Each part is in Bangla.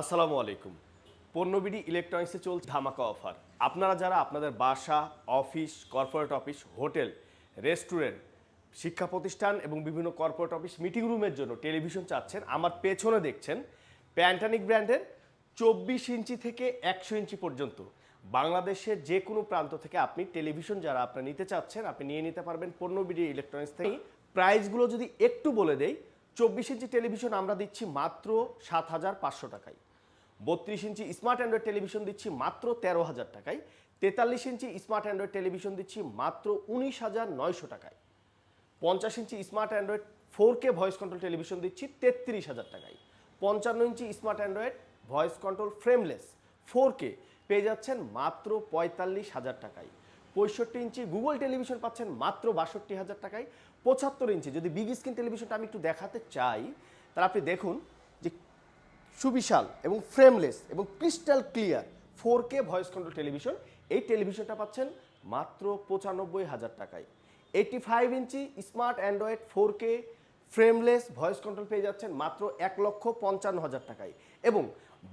আসসালামু আলাইকুম। পণ্যবিডি ইলেকট্রনিক্সে চলছে ধামাকা অফার। আপনারা যারা আপনাদের বাসা, office, corporate office, hotel, restaurant, শিক্ষা প্রতিষ্ঠান এবং বিভিন্ন কর্পোরেট অফিস মিটিং রুমের জন্য টেলিভিশন চাচ্ছেন, আমার পেছনে দেখছেন প্যান্টানিক ব্র্যান্ডের চব্বিশ ইঞ্চি থেকে একশো ইঞ্চি পর্যন্ত। বাংলাদেশের যে কোনো প্রান্ত থেকে আপনি টেলিভিশন যারা আপনার নিতে চাচ্ছেন, আপনি নিয়ে নিতে পারবেন পণ্যবিডি ইলেকট্রনিক্স থেকে। প্রাইসগুলো যদি একটু বলে দেই, চব্বিশ ইঞ্চি টেলিভিশন আমরা দিচ্ছি মাত্র সাত হাজার পাঁচশো টাকায়। বত্রিশ ইঞ্চি স্মার্ট অ্যান্ড্রয়েড টেলিভিশন দিচ্ছি মাত্র তেরো হাজার টাকায়। তেতাল্লিশ ইঞ্চি স্মার্ট অ্যান্ড্রয়েড টেলিভিশন দিচ্ছি মাত্র উনিশ হাজার নয়শো টাকায়। পঞ্চাশ inch smart android four K voice control television দিচ্ছি তেত্রিশ হাজার টাকায়। পঞ্চান্ন inch smart android voice control frameless four K পেয়ে যাচ্ছেন মাত্র পঁয়তাল্লিশ হাজার টাকায়। পঁয়ষট্টি ইঞ্চি গুগল টেলিভিশন পাচ্ছেন মাত্র বাষট্টি হাজার টাকায়। পঁচাত্তর ইঞ্চি যদি বিগ স্ক্রিন টেলিভিশনটা আমি একটু দেখাতে চাই, তাহলে আপনি দেখুন সুবিশাল এবং ফ্রেমলেস এবং crystal clear four K voice control television. এই টেলিভিশনটা পাচ্ছেন মাত্র পঁচানব্বই হাজার টাকায়। Eighty five inch smart android four K frameless voice control পেয়ে যাচ্ছেন মাত্র এক লক্ষ পঞ্চান্ন হাজার টাকায়। এবং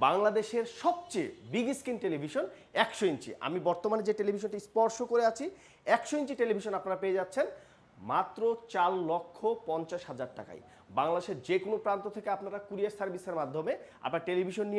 বাংলাদেশের সবচেয়ে বিগ স্ক্রিন টেলিভিশন একশো ইঞ্চি। আমি বর্তমানে যে টেলিভিশনটি স্পর্শ করে আছি, একশো ইঞ্চি টেলিভিশন আপনারা পেয়ে যাচ্ছেন মাত্র চার লক্ষ পঞ্চাশ হাজার টাকায়। বাংলাদেশের যে কোনো প্রান্ত থেকে আপনারা কুরিয়ার সার্ভিসের মাধ্যমে আপনার টেলিভিশন নিয়ে